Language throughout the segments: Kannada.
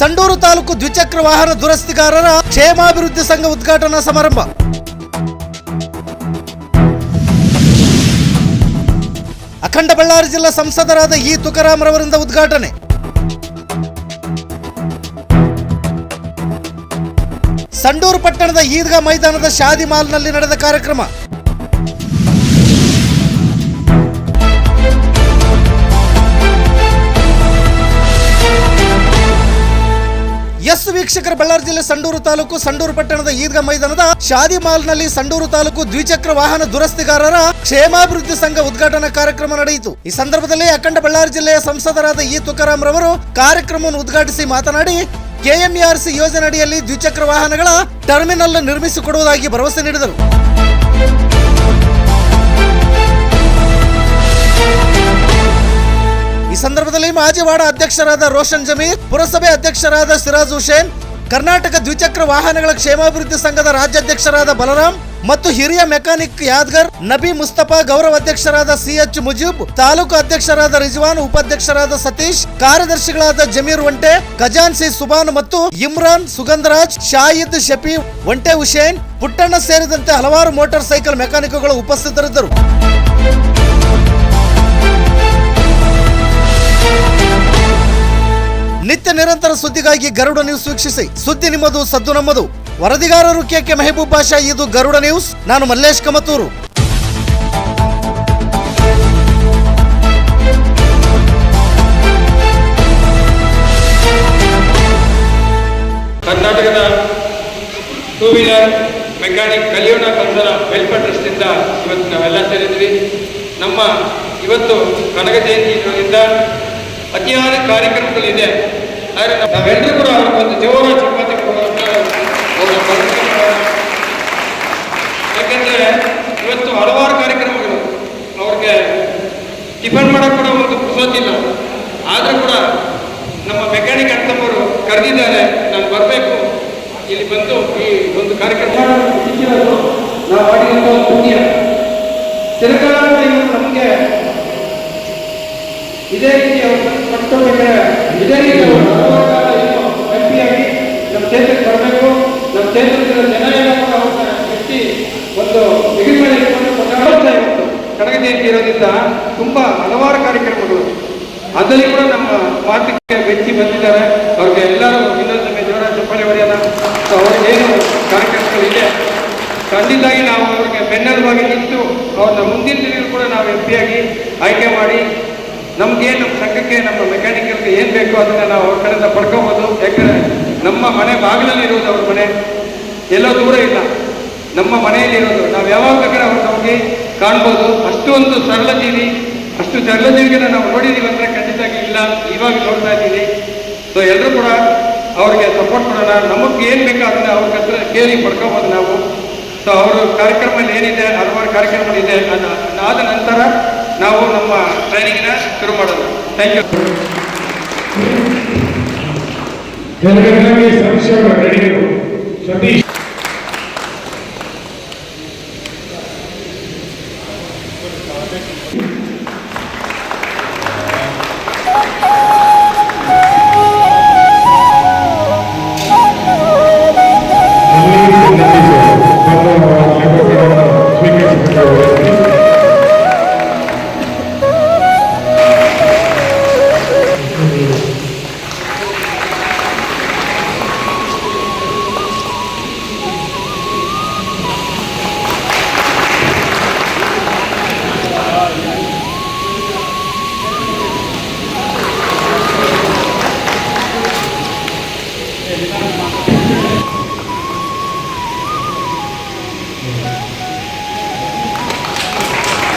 ಸಂಡೂರು ತಾಲೂಕು ದ್ವಿಚಕ್ರ ವಾಹನ ದುರಸ್ತಿಗಾರರ ಕ್ಷೇಮಾಭಿವೃದ್ಧಿ ಸಂಘ ಉದ್ಘಾಟನಾ ಸಮಾರಂಭ. ಅಖಂಡ ಬಳ್ಳಾರಿ ಜಿಲ್ಲಾ ಸಂಸದರಾದ ಇ ತುಕಾರಾಮ್ರವರಿಂದ ಉದ್ಘಾಟನೆ. ಸಂಡೂರು ಪಟ್ಟಣದ ಈದ್ಗಾ ಮೈದಾನದ ಶಾದಿ ಮಾಲ್ನಲ್ಲಿ ನಡೆದ ಕಾರ್ಯಕ್ರಮ. ವೀಕ್ಷಕರ ಬಳ್ಳಾರಿ ಜಿಲ್ಲೆ ಸಂಡೂರು ತಾಲೂಕು, ಸಂಡೂರು ಪಟ್ಟಣದ ಈದ್ಗಾ ಮೈದಾನದ ಶಾದಿ ಮಾಲ್ನಲ್ಲಿ ಸಂಡೂರು ತಾಲೂಕು ದ್ವಿಚಕ್ರ ವಾಹನ ದುರಸ್ತಿಗಾರರ ಕ್ಷೇಮಾಭಿವೃದ್ಧಿ ಸಂಘ ಉದ್ಘಾಟನಾ ಕಾರ್ಯಕ್ರಮ ನಡೆಯಿತು. ಈ ಸಂದರ್ಭದಲ್ಲಿ ಅಖಂಡ ಬಳ್ಳಾರಿ ಜಿಲ್ಲೆಯ ಸಂಸದರಾದ ಇ ತುಕಾರಾಮ್ ರವರು ಕಾರ್ಯಕ್ರಮವನ್ನು ಉದ್ಘಾಟಿಸಿ ಮಾತನಾಡಿ ಕೆಎಂಆರ್ಸಿ ಯೋಜನೆ ಅಡಿಯಲ್ಲಿ ದ್ವಿಚಕ್ರ ವಾಹನಗಳ ಟರ್ಮಿನಲ್ ನಿರ್ಮಿಸಿಕೊಡುವುದಾಗಿ ಭರವಸೆ ನೀಡಿದರು. ಈ ಸಂದರ್ಭದಲ್ಲಿ ಮಾಜಿ ವಾರ್ಡ್ ಅಧ್ಯಕ್ಷರಾದ ರೋಷನ್ ಜಮೀರ್, ಪುರಸಭೆ ಅಧ್ಯಕ್ಷರಾದ ಸಿರಾಜ್ ಹುಸೇನ್, ಕರ್ನಾಟಕ ದ್ವಿಚಕ್ರ ವಾಹನಗಳ ಕ್ಷೇಮಾಭಿವೃದ್ಧಿ ಸಂಘದ ರಾಜ್ಯಾಧ್ಯಕ್ಷರಾದ ಬಲರಾಮ್ ಮತ್ತು ಹಿರಿಯ ಮೆಕ್ಯಾನಿಕ್ ಯಾದ್ಗರ್, ನಬಿ ಮುಸ್ತಫಾ ಗೌರವ ಅಧ್ಯಕ್ಷರಾದ ಸಿಎಚ್ ಮುಜೀಬ್, ತಾಲೂಕು ಅಧ್ಯಕ್ಷರಾದ ರಿಜ್ವಾನ್ ಉಪಾಧ್ಯಕ್ಷರಾದ ಸತೀಶ್, ಕಾರ್ಯದರ್ಶಿಗಳಾದ ಜಮೀರ್ ಒಂಟೆ ಖಜಾನ್ಸಿ ಸುಬಾನ್ ಮತ್ತು ಇಮ್ರಾನ್ ಸುಗಂಧರಾಜ್, ಶಾಹಿದ್ ಶಫಿ, ಒಂಟೆ ಹುಸೇನ್, ಪುಟ್ಟಣ್ಣ ಸೇರಿದಂತೆ ಹಲವಾರು ಮೋಟಾರ್ ಸೈಕಲ್ ಮೆಕ್ಯಾನಿಕ್ಗಳು ಉಪಸ್ಥಿತರಿದ್ದರು. ನಿತ್ಯ ನಿರಂತರ ಸುದ್ದಿಗಾಗಿ ಗರುಡ ನ್ಯೂಸ್ ವೀಕ್ಷಿಸಿ. ಸುದ್ದಿ ನಿಮ್ಮದು, ಸದ್ದು ನಮ್ಮದು. ವರದಿಗಾರರು ಕೆ ಮೆಹಬೂಬ್ ಬಾಷಾ ಇದು ಗರುಡ ನ್ಯೂಸ್. ನಾನು ಮಲ್ಲೇಶ್ ಕಮತೂರು. ಕರ್ನಾಟಕದ ಟೂ ವೀಲರ್ ಮೆಕ್ಯಾನಿಕ್ ಕಲಿಯೋಣ ಕನ್ನಡ ವೆಲ್ಫೇರ್ ಟ್ರಸ್ಟಿಂದ ಇವತ್ತು ನಾವೆಲ್ಲ ಸೇರಿದ್ವಿ ನಮ್ಮ ಇವತ್ತು ಕನಕ ಜಯಂತಿ ಅತಿಯಾದ ಕಾರ್ಯಕ್ರಮಗಳಿದೆ ಆದರೆ ನಾವೆಲ್ಲರೂ ಕೂಡ ಅವ್ರಿಗೊಂದು ಜೋರ ಚಪಾತಿ ಕೊಡುವಂತ ಒಂದು. ಯಾಕೆಂದ್ರೆ ಇವತ್ತು ಹಲವಾರು ಕಾರ್ಯಕ್ರಮಗಳು ಅವ್ರಿಗೆ ಟಿಫನ್ ಮಾಡೋಕೆ ಕೂಡ ಒಂದು ಪುರ್ಸೊತ್ತಿಲ್ಲ. ಆದರೂ ಕೂಡ ನಮ್ಮ ಮೆಕ್ಯಾನಿಕ್ ಅಣ್ಣವರು ಕರೆದಿದ್ದಾರೆ, ನಾನು ಬರಬೇಕು. ಇಲ್ಲಿ ಬಂದು ಈ ಒಂದು ಕಾರ್ಯಕ್ರಮ. ನಾವು ಒಂದು ಪುಣ್ಯ. ತಿರುಗಾಲ ನಮಗೆ ಇದೇ ರೀತಿ ಅವರು ಪಡ್ಕೋಬೇಕಾದ್ರೆ ಇದೇ ರೀತಿ ಅವರು ಆಗಿ ನಮ್ಮ ಕ್ಷೇತ್ರಕ್ಕೆ ಬರಬೇಕು. ನಮ್ಮ ಕ್ಷೇತ್ರದ ಜನ ಏನಪ್ಪ ಅವ್ರನ್ನ ಎತ್ತಿ ಒಂದು ಮೇಲೆ ಇಟ್ಕೊಂಡು ಕೊಂಡಾಡ್ತಾ ಇವತ್ತು ಕನಕ ಜಯಂತಿ ಇರೋದ್ರಿಂದ ತುಂಬಾ ಹಲವಾರು ಕಾರ್ಯಕ್ರಮಗಳು. ಅದರಲ್ಲಿ ಕೂಡ ನಮ್ಮ ಪಾರ್ಟಿಗೆ ವ್ಯಕ್ತಿ ಬಂದಿದ್ದಾರೆ. ಅವ್ರಿಗೆ ಎಲ್ಲರೂ ಇನ್ನೊಂದು ಜೋರ ಹೊಡೆಯಲ್ಲ ಹೊಡೆಯೋಣ. ಸೊ ಅವ್ರಿಗೇನು ಕಾರ್ಯಕ್ರಮಗಳಿದೆ ಖಂಡಿತವಾಗಿ ನಾವು ಅವ್ರಿಗೆ ಬೆನ್ನೆಲುಬಾಗಿ ನಿಂತು ಅವ್ರನ್ನ ಮುಂದಿನ ದಿನ ಕೂಡ ನಾವು ಎಂ ಆಗಿ ಆಯ್ಕೆ ಮಾಡಿ ನಮ್ಗೇನು ನಮ್ಮ ಸಂಘಕ್ಕೆ, ನಮ್ಮ ಮೆಕ್ಯಾನಿಕಲ್ಗೆ ಏನು ಬೇಕೋ ಅದನ್ನು ನಾವು ಅವ್ರ ಕಡೆಯಿಂದ ಪಡ್ಕೋಬೋದು. ಯಾಕಂದರೆ ನಮ್ಮ ಮನೆ ಬಾಗಿಲಲ್ಲಿ ಇರೋದು ಅವ್ರ ಮನೆ. ಎಲ್ಲೋ ದೂರ ಇಲ್ಲ. ನಮ್ಮ ಮನೆಯಲ್ಲಿ ಇರೋದು. ನಾವು ಯಾವಾಗ ಬೇಕಾದ್ರೆ ಅವ್ರನ್ನ ಹೋಗಿ ಕಾಣ್ಬೋದು. ಅಷ್ಟೊಂದು ಸರಳ ಜೀವಿ ಅಷ್ಟು ಸರಳ ಜೀವಿಗೆ ನಾವು ನೋಡಿದೀವಿ ಅಂದರೆ ಖಂಡಿತ ಇಲ್ಲ. ಇವಾಗ ನೋಡ್ತಾ ಇದ್ದೀವಿ. ಸೊ ಎಲ್ಲರೂ ಕೂಡ ಅವ್ರಿಗೆ ಸಪೋರ್ಟ್ ಮಾಡೋಣ. ನಮಗೆ ಏನು ಬೇಕೋ ಅದನ್ನ ಅವ್ರ ಕತ್ರ ಕೇಳಿ ಪಡ್ಕೋಬೋದು ನಾವು. ಸೊ ಅವರು ಕಾರ್ಯಕ್ರಮದಲ್ಲಿ ಏನಿದೆ, ಹಲವಾರು ಕಾರ್ಯಕ್ರಮಗಳಿದೆ. ಅದ- ಅದಾದ ನಂತರ ನಾವು ನಮ್ಮ ಟ್ರೈನಿಂಗ್ನ ಶುರು ಮಾಡೋದು ಥ್ಯಾಂಕ್ ಯು ನಡೆಯಲು ಸತೀಶ್. ಸ್ವೀಕರಿಸಿಕೊಳ್ಳುವುದು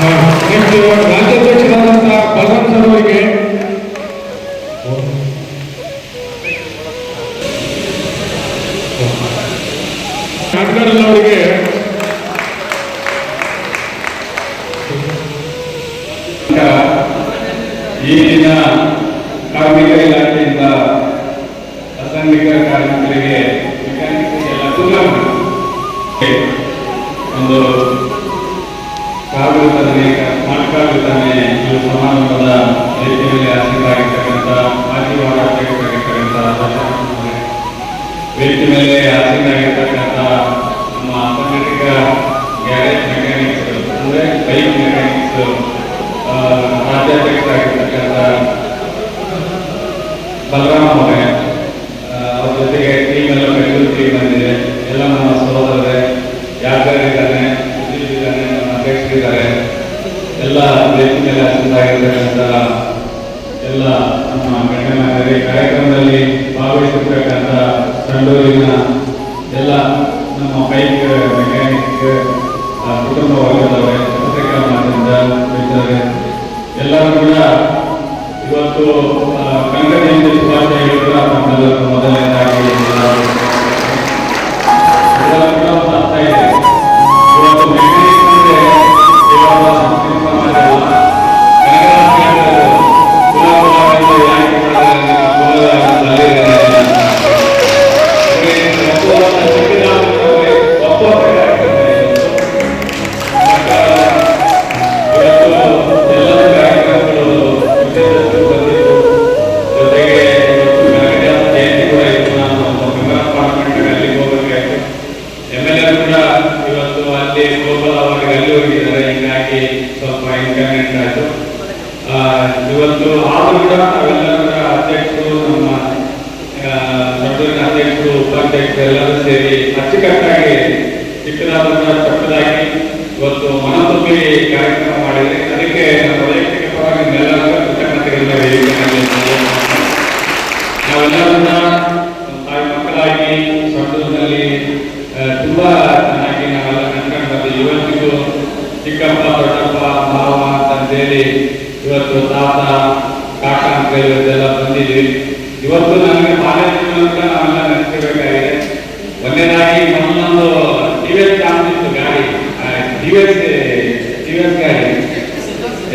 ನೆಕ್ಸ್ಟ್ ರಾಜ್ಯಾಧ್ಯಕ್ಷರಾದಂತಹ ಬಲರಾಮ್ ಸರ್ ಅವರಿಗೆ ಲೈಫ್ ಮೆಕ್ಯಾನಿಕ್ಸ್ ರಾಜ್ಯಾಧ್ಯಕ್ಷರಾಗಿರ್ತಕ್ಕಂಥ ಬಲರಾಮ್ ಅವರೇ ಅವ್ರ ಜೊತೆಗೆ ಎಲ್ಲ ಬೆಂಗಳೂರು ಟೀಮ್ ಎಲ್ಲ ನಮ್ಮ ಸಹೋದರರೇ ಯಾರ್ಯಾರಿದ್ದಾನೆ ಇದ್ದಾನೆ ನಮ್ಮ ಎಲ್ಲ ರೈತ ಮೇಲೆ ಆಗಿರ್ತಕ್ಕಂಥ ಎಲ್ಲ ನಮ್ಮ ಕಾರ್ಯಕ್ರಮದಲ್ಲಿ ಭಾಗವಹಿಸಿರ್ತಕ್ಕಂಥ ಸಂಡೂರಿನ ಎಲ್ಲ ನಮ್ಮ ಬೈಕ್ ಮೆಕ್ಯಾನಿಕ್ ಕುಟುಂಬ ಕಾರ್ಯಕ್ರಮ ಎಲ್ಲರೂ ಕೂಡ ಇವತ್ತು ಕನ್ನಡ ಆಯಿತು. ಇವತ್ತು ಆದರೂ ಕೂಡ ನಾವೆಲ್ಲರ ಅಧ್ಯಕ್ಷರು, ನಮ್ಮ ಮಂಡಳಿನ ಅಧ್ಯಕ್ಷರು, ಉಪಾಧ್ಯಕ್ಷರು ಎಲ್ಲರೂ ಸೇರಿ ಅಚ್ಚುಕಟ್ಟಾಗಿ ಚಿಕ್ಕದಾದಂತಹ ಚೊಕ್ಕದಾಗಿ ಇವತ್ತು ಮನತುಂಬಿ ಕಾರ್ಯಕ್ರಮ ಮಾಡಿದರೆ, ಅದಕ್ಕೆ ನಮ್ಮ ವೈಯಕ್ತಿಕ ಪರವಾಗಿ ಎಲ್ಲರೂ ಕೃತಜ್ಞತೆಗಳಿವೆ. ಇವತ್ತೆಲ್ಲ ಬಂದಿದ್ದೀವಿ ಇವತ್ತು ನಮಗೆ ಕಾಲೇಜ್ ಮೂಲಕ ನಾವೆಲ್ಲ ನಡೆಸಬೇಕಾಗಿದೆ ಒಂದೇದಾಗಿ ಮೊನ್ನೊಂದು ಟಿವಿಎಸ್ ಚಾನ್ಸ್ ಇತ್ತು ಗಾಡಿ. ಟಿವಿಎಸ್ ಟಿವಿಎಸ್ ಗಾಡಿ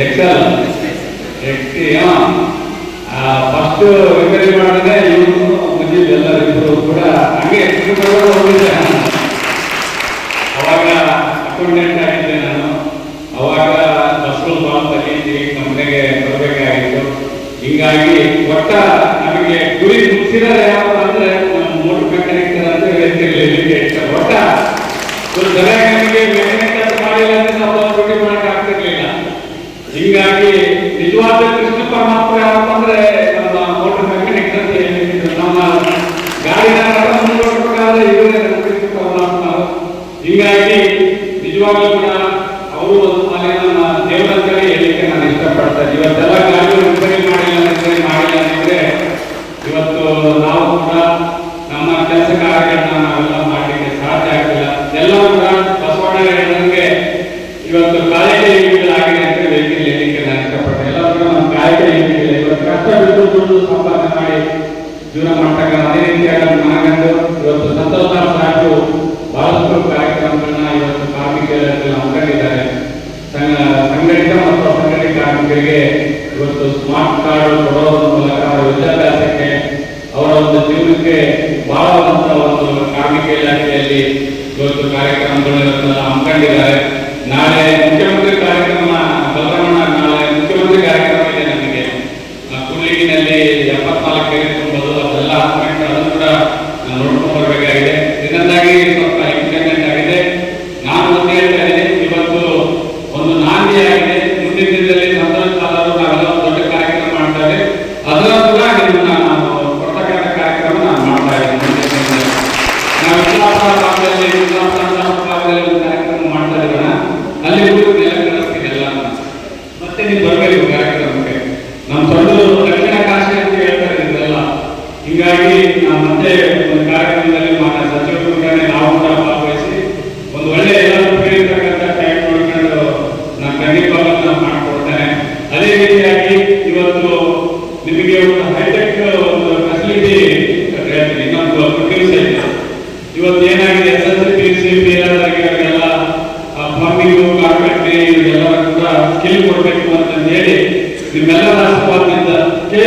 ಎಕ್ಸಲ್ ಎಕ್ಸಿ ಫಸ್ಟ್ ರಿಪೇರಿ ಮಾಡಿದ್ರೆ ಇವರು ಬಂದಿದ್ದು ಎಲ್ಲರಿಬ್ಬರು ಕೂಡ ಹಂಗೆ ಹೋಗಿದ್ದೆ ಅವಾಗ ಅಕೌಂಟೆಂಟ್ ಆಗಿದ್ದೆ ನಾನು. ಅವಾಗ ಬಸ್ಗಳು ಭಾಳ ತಗೊಂಡು ಕಂಪ್ನಿಗೆ ಹೀಗಾಗಿ ಒಟ್ಟ ನಮಗೆ ಗುರಿ ಮುಗಿಸಿದರೆ ಯಾವ ಅಂದ್ರೆ ಮೋಟರ್ ಮೆಕ್ಯಾನಿಕ್ ಅಂತ ಹೇಳ್ತಿರ್ಲಿಕ್ಕೆ ಒಟ್ಟ വേണ്ടിയുള്ള ಹೈಟೆಕ್ ಒಂದು ಫೆಸಿಲಿಟಿ ಹೇಳ್ತೀನಿ ಇನ್ನೊಂದು ಪ್ರೊಡ್ಯೂಸ್ ಆಯ್ತು ಇವತ್ತು ಏನಾಗಿದೆ S S P C P farming carpentry ಇವರಿಗೆಲ್ಲ ಕೂಡ ಕೇಳಿ ಕೊಡಬೇಕು ಅಂತಂದು ಹೇಳಿ ನಿಮ್ಮೆಲ್ಲರ ಆಶೀರ್ವಾದದಿಂದ ಕೆ